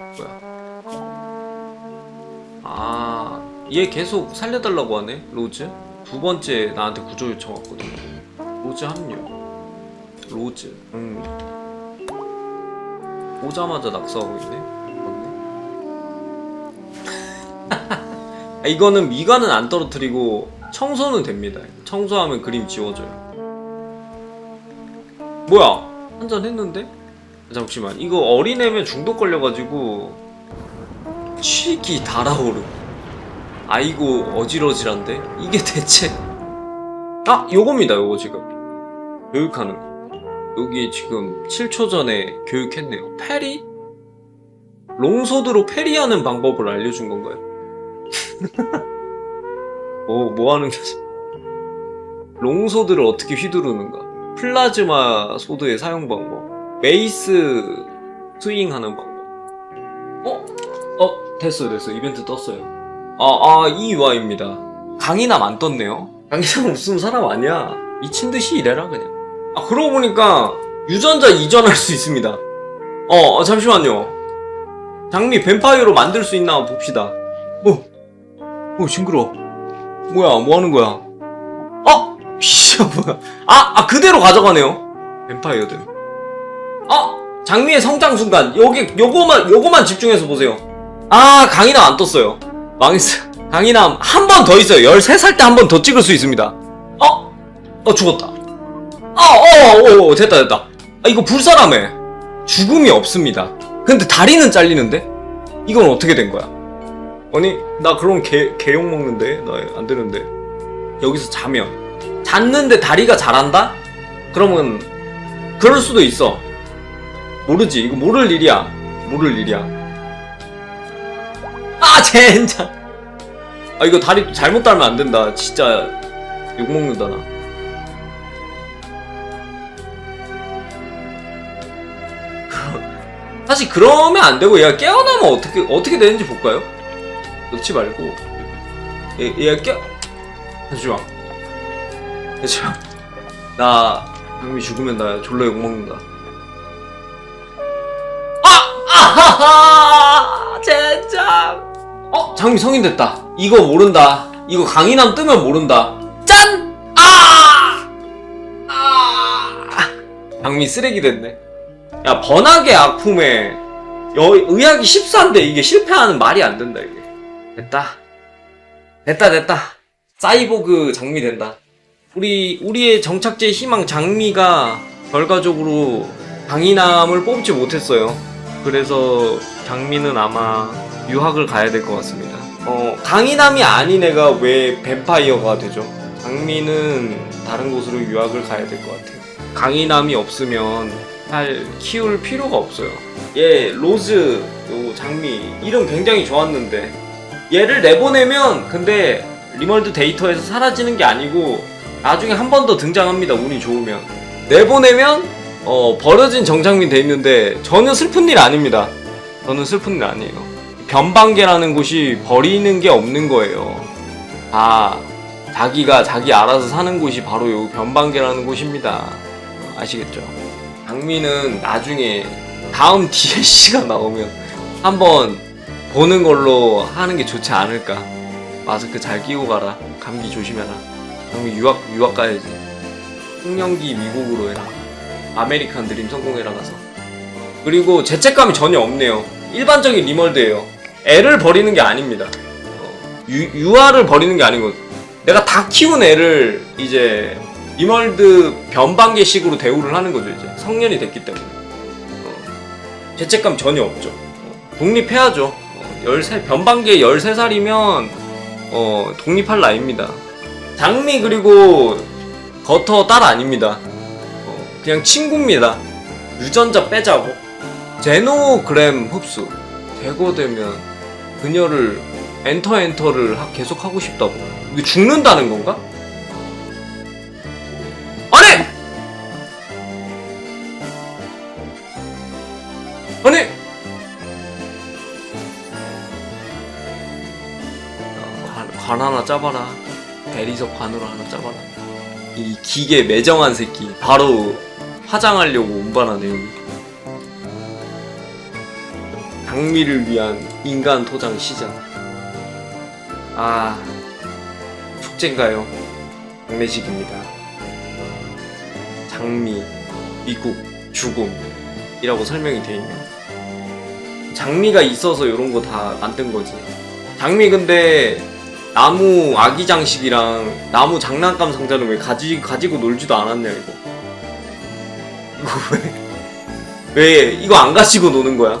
뭐야? 아, 얘 계속 살려달라고 하네, 로즈. 두 번째 나한테 구조 요청 왔거든. 로즈 합류. 로즈. 음. 오자마자 낙서하고 있네. 맞네. 아, 이거는 미관은 안 떨어뜨리고 청소는 됩니다. 청소하면 그림 지워져요. 뭐야? 한잔 했는데? 잠시만. 이거 어린애면 중독 걸려가지고 취기 달아오름. 아이고 어지러지란데? 이게 대체? 아 요겁니다. 요거 지금 교육하는 거. 여기 지금 7초 전에 교육했네요. 페리? 롱소드로 페리하는 방법을 알려준 건가요? 뭐, 뭐 하는 거지? 롱소드를 어떻게 휘두르는가? 플라즈마 소드의 사용 방법. 메이스 스윙하는 방법. 어? 어? 됐어요, 됐어요. 이벤트 떴어요. 아, 아, 이 UI입니다. 강인함 안 떴네요? 강인함 없으면 사람 아니야. 미친 듯이 일해라, 그냥. 아, 그러고 보니까 유전자 이전할 수 있습니다. 어, 어, 잠시만요. 장미 뱀파이어로 만들 수 있나 봅시다. 어, 어, 징그러. 뭐야, 뭐 하는 거야? 어, 씨, 뭐야? 아, 아, 그대로 가져가네요. 뱀파이어들. 아, 장미의 성장 순간. 여기, 요거만, 요거만 집중해서 보세요. 아, 강인함 안 떴어요. 망했어. 강인함 한 번 더 있어요. 13살 때 한 번 더 찍을 수 있습니다. 어? 어, 죽었다. 아, 어, 어, 어, 됐다, 됐다. 아, 이거 불사람해. 죽음이 없습니다. 근데 다리는 잘리는데? 이건 어떻게 된 거야? 아니, 나 그럼 개, 개욕 먹는데? 나 안 되는데. 여기서 자면. 잤는데 다리가 자란다? 그러면, 그럴 수도 있어. 모르지. 이거 모를 일이야. 모를 일이야. 아, 젠장! 아, 이거 다리 잘못 달면 안 된다. 진짜, 욕 먹는다, 나. 사실 그러면 안 되고 얘가 깨어나면 어떻게 어떻게 되는지 볼까요? 놓지 말고 얘, 얘가 깨 잠시만 잠시만 나 장미 죽으면 나 졸라 욕 먹는다 아! 아하하 젠장 어 장미 성인 됐다. 이거 모른다. 이거 강인함 뜨면 모른다. 짠! 아! 아! 장미 쓰레기 됐네. 야 번학의 아픔에 여, 의학이 14인데 이게 실패하는 말이 안 된다 이게. 됐다. 됐다 됐다. 사이보그 장미 된다. 우리 우리의 정착제 희망 장미가 결과적으로 강인함을 뽑지 못했어요 그래서 장미는 아마 유학을 가야 될 것 같습니다 어 강인함이 아닌 애가 왜 뱀파이어가 되죠 장미는 다른 곳으로 유학을 가야 될 것 같아요 강인함이 없으면 잘 키울 필요가 없어요. 얘 로즈 요 장미 이름 굉장히 좋았는데 얘를 내보내면 근데 리멀드 데이터에서 사라지는 게 아니고 나중에 한 번 더 등장합니다. 운이 좋으면 내보내면 어 버려진 정장미 돼 있는데 전혀 슬픈 일 아닙니다. 저는 슬픈 일 아니에요. 변방계라는 곳이 버리는 게 없는 거예요. 아 자기가 자기 알아서 사는 곳이 바로 요 변방계라는 곳입니다. 아시겠죠? 장미는 나중에 다음 DLC가 나오면 한번 보는 걸로 하는 게 좋지 않을까. 마스크 잘 끼고 가라. 감기 조심해라. 장미 유학 유학 가야지. 홍년기 미국으로 해라. 아메리칸 드림 성공해라 가서. 그리고 죄책감이 전혀 없네요. 일반적인 리멀드예요. 애를 버리는 게 아닙니다. 어, 유, 유아를 버리는 게 아니고 내가 다 키운 애를 이제 리멀드 변방계식으로 대우를 하는 거죠 이제 성년이 됐기 때문에 어, 죄책감 전혀 없죠 어, 독립해야죠 어, 13, 변방계 13살이면 어, 독립할 나이입니다 장미 그리고 거터 딸 아닙니다 어, 그냥 친구입니다 유전자 빼자고 제노그램 흡수 제거되면 그녀를 엔터 엔터를 하- 계속 하고 싶다고 이게 죽는다는 건가? 아니! 아니! 야, 관, 관 하나 짜봐라. 대리석 관으로 하나 짜봐라. 이 기계 매정한 새끼. 바로 화장하려고 운반하네, 여기. 장미를 위한 인간 토장 시작. 아, 축제인가요? 장례식입니다. 장미, 미국, 죽음이라고 설명이 되어 있네요. 장미가 있어서 이런 거 다 만든 거지. 장미 근데 나무 아기 장식이랑 나무 장난감 상자는 왜 가지, 가지고 놀지도 않았냐, 이거. 왜? 왜, 이거 안 가지고 노는 거야?